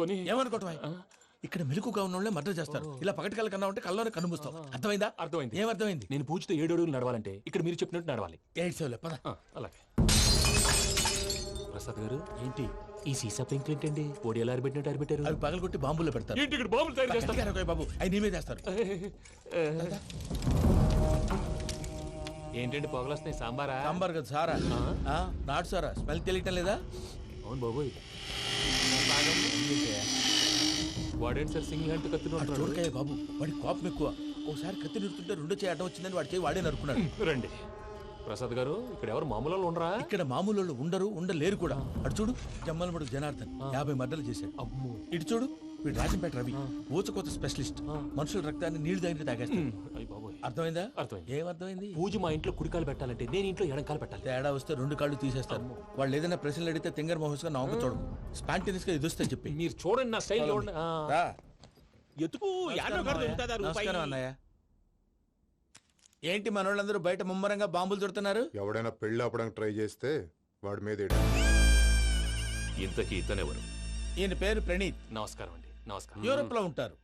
కొని ఏమనుకోవటం ఇక్కడ మెలకుగా ఉన్న వాళ్ళే మర్డర్ చేస్తారు. ఇలా పగటి కళ్ళ కన్నా ఉంటే కళ్ళలోనే కనుమూస్తావు అర్థమైందా? అర్థమైంది. ఏమర్థమైంది నేను పూజతో ఏడు అడుగులు నడవాలంటే ఇక్కడ మీరు చెప్పినట్టు నడవాలి. ఎయిట్ సెవెన్ పద. అలాగే. ప్రసాద్ గారు ఏంటి? ఈ సీసా పెంకులు ఏంటండి? పొడి ఎలా అరబెట్టినట్టు అరబెట్టారు అవి పగలగొట్టి బాంబులో పెడతారు. ఏంటి ఇక్కడ బాంబులు తయారు చేస్తారు? బాబు అవి నీ మీద వేస్తారు. ఏంటండి పొగలు వస్తున్నాయి సాంబారా? సాంబార్ కదా సారా. ఆ, నాటు సారా? స్మెల్ తెలియటం లేదా? అవును బాబోయ్. వాడేంటి సార్ సింగిల్ హ్యాండ్ ఉంటున్నాడు? చూడకాయ బాబు. వాడి కోపం ఎక్కువ. ఒకసారి కత్తి నిరుతుంటే రెండు చేయి అడ్డం వచ్చిందని వాడి చేయి వాడే నరుకున్నాడు రండి. ప్రసాద్ గారు ఇక్కడ ఎవరు మామూలు ఉండరా? ఇక్కడ మామూలు ఉండరు ఉండలేరు కూడా. అటు చూడు జమ్మలమడు జనార్దన్ యాభై మర్డర్లు చేశాడు. అమ్మో. ఇటు చూడు వీడు రాజంపేట రవి ఊచకోత స్పెషలిస్ట్. మనుషుల రక్తాన్ని నీళ్ళు దగ్గర తాగేస్తాడు. అర్థమైందా? అర్థమైంది. ఏమర్థమైంది పూజ మా ఇంట్లో కుడికాలు పెట్టాలంటే నేను ఇంట్లో ఎడంకాలు పెట్టాలి. తేడా వస్తే రెండు కాళ్ళు తీసేస్తారు. వాళ్ళు ఏదైనా ప్రశ్నలు అడిగితే తింగర్ మహోస్గా నవ్వు చూడకు స్పాంటినియస్గా ఎదుస్తా చెప్పి. మీరు చూడండి నా స్టైల్ రా. ఎతుకు యాడో కాడ దొరుకుతుందా రూపాయి నమస్కారం అన్నయ్య. ఏంటి మనోళ్ళందరూ బయట ముమ్మరంగా బాంబులు చుడుతున్నారు ఎవడైనా పెళ్ళి ఆపడానికి ట్రై చేస్తే వాడి మీద ఎడి. ఇంతకీ ఇతనెవరు? ఈయన పేరు ప్రణీత్. నమస్కారం అండి. నమస్కారం. యూరోప్లో ఉంటారు.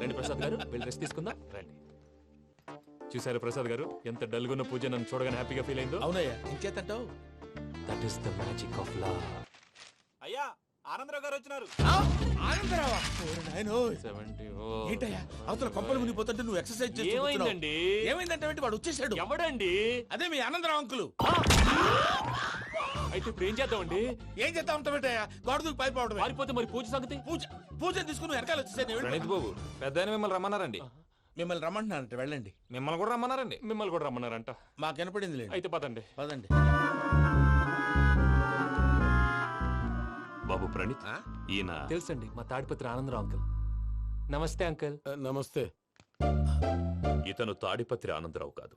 రండి ప్రసాద్ గారు వెళ్ళి రెస్ట్ తీసుకుందాం. రండి. చూసారు ప్రసాద్ గారు ఎంత డల్గున్న పూజ నన్ను చూడగానే హ్యాపీగా ఫీల్ అయిందో. అవునయ్యా ఇంకేతంటావు that is the magic of love అయ్యా ఆనందరావు గారు వచ్చినారు. ఆనందరావా. సెవెంటీ ఏంటయ్యా అవతల కొంపలు మునిగిపోతుంటే నువ్వు ఎక్సర్సైజ్ చేస్తూ కూర్చున్నావు. ఏమైందండి? ఏమైందంటే ఏంటి? వాడు వచ్చేసాడు ఎవడండి? అదే మీ ఆనందరావు అంకులు. అయితే ఇప్పుడు ఏం చేద్దామండి? ఏం చేస్తా ఉంటావేటయ్యా గోడ దూకి పైపోవడమే పారిపోతే మరి పూజ సంగతి? పూజ పూజ తీసుకుని వెనకాల వచ్చేసాను ప్రణీత్ బాబు పెద్ద మిమ్మల్ని రమ్మన్నారండి. మిమ్మల్ని రమ్మంటున్నానంట వెళ్ళండి. మిమ్మల్ని కూడా రమ్మన్నారండి. మిమ్మల్ని కూడా రమ్మన్నారంట. మాకు వినపడింది లేదు అయితే పదండి. పదండి. బాబు ప్రణీత్ ఆ? ఈయన తెలుసండి మా తాడిపత్రి ఆనందరావు అంకుల్. నమస్తే అంకుల్. నమస్తే. ఇతను తాడిపత్రి ఆనందరావు కాదు.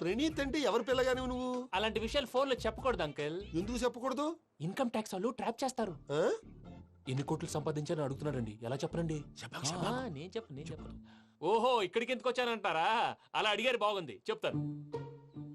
ప్రణీత్ అంటే ఎవరి పిల్లగాని నువ్వు? అలాంటి విషయాలు ఫోన్లో చెప్పకూడదు అంకుల్. ఎందుకు చెప్పకూడదు? ఇన్కమ్ ట్యాక్స్ వాళ్ళు ట్రాప్ చేస్తారు. ఆ? ఎన్ని కోట్లు సంపాదించాలని అడుగుతున్నాడండి ఎలా చెప్పరండి? ఆ, నేను చెప్పను నేను చెప్పను. ఓహో ఇక్కడికి ఎందుకు వచ్చానంటారా? అలా అడిగారు బాగుంది. చెప్తాను.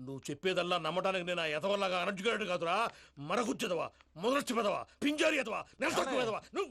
నువ్వు చెప్పేదల్లా నమ్మటానికి నేను ఆ ఎతవల్లాగా అనర్జుకేటెడ్ కాదురా. మరగుచ్చదవా మొదలచ్చి పెదవా పింజారి ఎదవా నెలసొక్కు పెదవా నువ్వు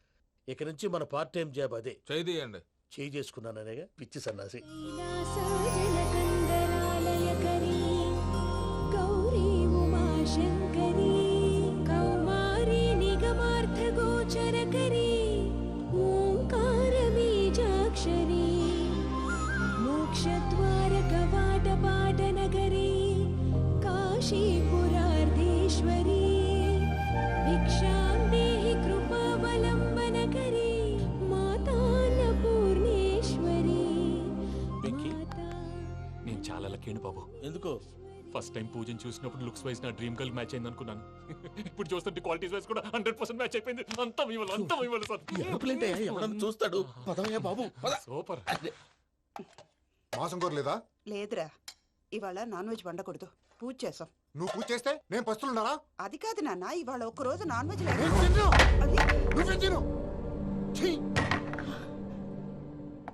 ఇక నుంచి మన పార్ట్ టైం జాబ్ అదే చేయండి చేయి చేసుకున్నాననేగా పిచ్చి సన్నాసి लीलासाजलकन्दरालयकरी లక్కీని బాబు. ఎందుకో? ఫస్ట్ టైం పూజను చూసినప్పుడు లుక్స్ వైజ్ నా డ్రీమ్ గర్ల్ మ్యాచ్ అయింది అనుకున్నాను. ఇప్పుడు చూస్తుంటే క్వాలిటీస్ వైజ్ కూడా హండ్రెడ్ పర్సెంట్ మ్యాచ్ అయిపోయింది. అంతా మీ వల్ల అంతా మీ వల్ల సార్ ఎరుపులేంటే ఎవడన్నా చూస్తాడు? పదవయ్యా బాబు పద. సూపర్ మాసం కోరలేదా? లేదురా. ఇవాళ నాన్ వెజ్ వండకూడదు. పూజ చేసాం. నువ్వు పూజ చేస్తే నేను పస్తులున్నారా అది కాదు నాన్న ఇవాళ ఒక్క రోజు నాన్ వెజ్ నేను లేదు. తిన్ను. అది నువ్వే తిను. ఛీ!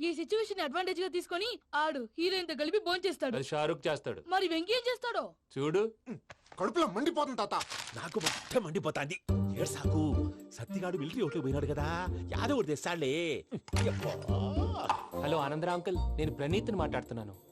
ఈ సిచ్యువేషన్ అడ్వాంటేజ్గా తీసుకొని ఆడు హీరోయిన్తో కలిపి బోన్ చేస్తాడు. అది షారుఖ్ చేస్తాడు. మరి వెంకీ ఏం చేస్తాడో? చూడు. కడుపులో మండిపోతుంది తాత. నాకు మొత్తం మండిపోతాంది. ఏడు సాకు. సత్తిగాడు మిలిటరీ ఓట్లు పోయినాడు కదా. యాదవ్ తెస్తాడులే. హలో ఆనందరా అంకుల్ నేను ప్రణీత్ని మాట్లాడుతున్నాను.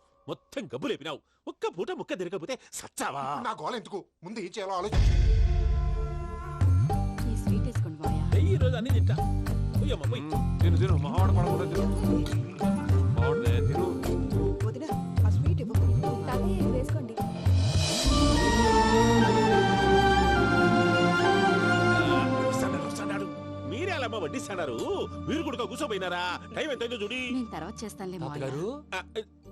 మొత్తం గబ్బు లేపినావు ఒక్క పూట ముక్క తిరగకపోతే సచ్చావా? నా గోల ఎందుకు? ముందు ఏం చేయాలో ఆలోచించు ఈ స్వీట్ వేసుకోండి బాయా ఈ రోజు అన్ని తింటా. పోయమ్మ, పోయ్. తిను. తిను మావాడ పడకుండా తిను. బాగుండే తిను. వదిన ఆ స్వీట్ ఇవ్వు. వేసుకోండి. వస్తాడారు, వస్తాడారు. మీరే అలా అమ్మ వడ్డిస్తాడారు? మీరు కూడా కూర్చోపోయినారా? టైం ఎంతైందో చూడి. నేను తర్వాత చేస్తానులే తాతగారు? ఆ,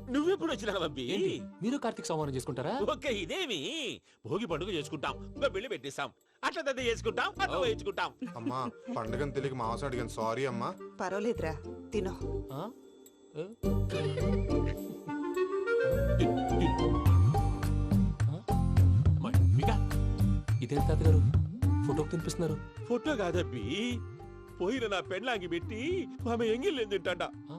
నువ్వెప్పుడు వచ్చినా బంబి ఏంటి? మీరు కార్తీక్ సంహారం చేసుకుంటారా? ఓకే ఇదేమి? భోగి పండుగ చేసుకుంటాం ఇంకా పెళ్ళి పెట్టేస్తాం అట్లా దద్ద చేసుకుంటాం అట్లా వేయించుకుంటాం. అమ్మా పండుగని తెలియక మాంసం అడిగాను సారీ అమ్మా. పర్వాలేదురా తినో. ఆ? ఏ? ఇదేం తాతగారు? ఫోటోకి తినిపిస్తున్నారు. ఫోటో కాదబ్బి. పోయిన నా పెళ్ళాంగి పెట్టి ఆమె ఎంగిల్లేం తింటాడ. ఆ?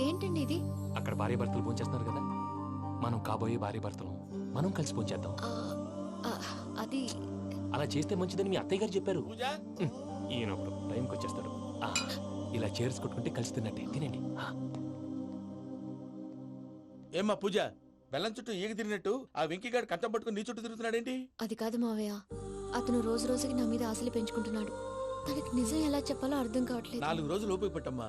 ఏంటండి ఇది? అక్కడ భార్య భర్తలు ఫోన్ చేస్తున్నారు కదా. మనం కాబోయే భార్య భర్తలు. మనం కలిసి ఫోన్ చేద్దాం ఆ, ఆ, అది అలా చేస్తే మంచిదని మీ అత్తయ్య గారు చెప్పారు. పూజ? ఉమ్, ఈయన ఒకడు టైంకి వచ్చేస్తాడు. ఆ, ఇలా చేర్స్ కొట్టుకుంటే కలిసి తిన్నట్టే. తినండి. ఆ, ఏమ్మా పూజ బెల్లం చుట్టూ ఈగ తిరిగినట్టు ఆ వెంకీగాడు కంచం పట్టుకుని నీ చుట్టూ తిరుగుతున్నాడేంటి? అది కాదు మావయ్య. అతను రోజు రోజుకి నా మీద ఆశలు పెంచుకుంటున్నాడు. తనకి నిజం ఎలా చెప్పాలో అర్థం కావట్లేదు. నాలుగు రోజులు ఓపిక పట్టమ్మా.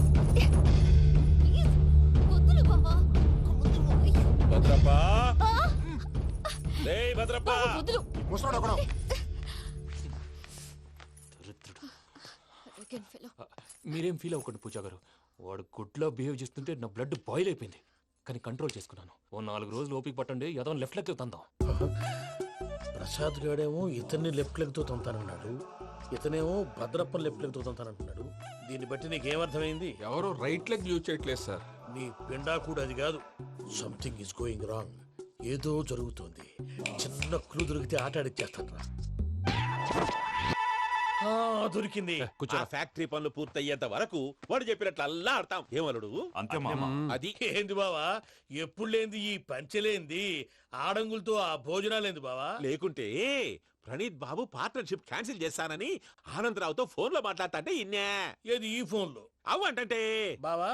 భద్రప్ప వదులు. ఒకడు. దరిద్రుడు. మీరేం ఫీల్ అవ్వకండి పూజా గారు. వాడు గుడ్లో బిహేవ్ చేస్తుంటే నా బ్లడ్ బాయిల్ అయిపోయింది. కానీ కంట్రోల్ చేసుకున్నాను. ఓ నాలుగు రోజులు ఓపిక పట్టండి ఏదో లెఫ్ట్ లెక్క తందాం. ప్రసాద్ గాడేమో ఇతన్ని లెఫ్ట్ లెగ్తో తొంతానన్నాడు. ఇతనేమో భద్రప్పని లెఫ్ట్ లెగ్తో తొంతానంటున్నాడు. దీన్ని బట్టి నీకేమర్థమైంది? ఎవరు రైట్ లెగ్ యూజ్ చేయట్లేదు సార్. నీ పిండా కూడా అది కాదు. సంథింగ్ ఇస్ గోయింగ్ రాంగ్ ఏదో జరుగుతోంది. చిన్న క్లూ దొరికితే ఆట ఆడిచ్చేస్తాను రా ఆ, దొరికింది. కొంచెం ఫ్యాక్టరీ పనులు పూర్తయ్యేంత వరకు వాడు చెప్పినట్లు అల్లా ఆడతాం. ఏమలుడు అంతే మామ. అది? ఏంది బావా? ఎప్పుడు లేంది ఈ పంచలేంది? ఆడంగులతో ఆ భోజనాలేంది బావా? లేకుంటే ప్రణీత్ బాబు పార్ట్నర్షిప్ క్యాన్సిల్ చేస్తానని ఆనందరావుతో ఫోన్లో మాట్లాడతాంటే ఇన్నే. ఏది ఈ ఫోన్లో? అవు అంటే బావా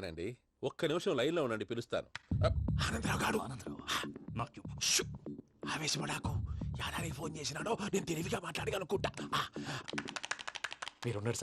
అలాగేనండి ఒక్క నిమిషం లైన్లో ఉండండి పిలుస్తాను. ఆనందరావు. షూ! ఆవేశపడాకు. యాదానికి ఫోన్ చేసినాడో నేను తెలివిగా మాట్లాడగలనుకుంటా మీరున్నారు సార్.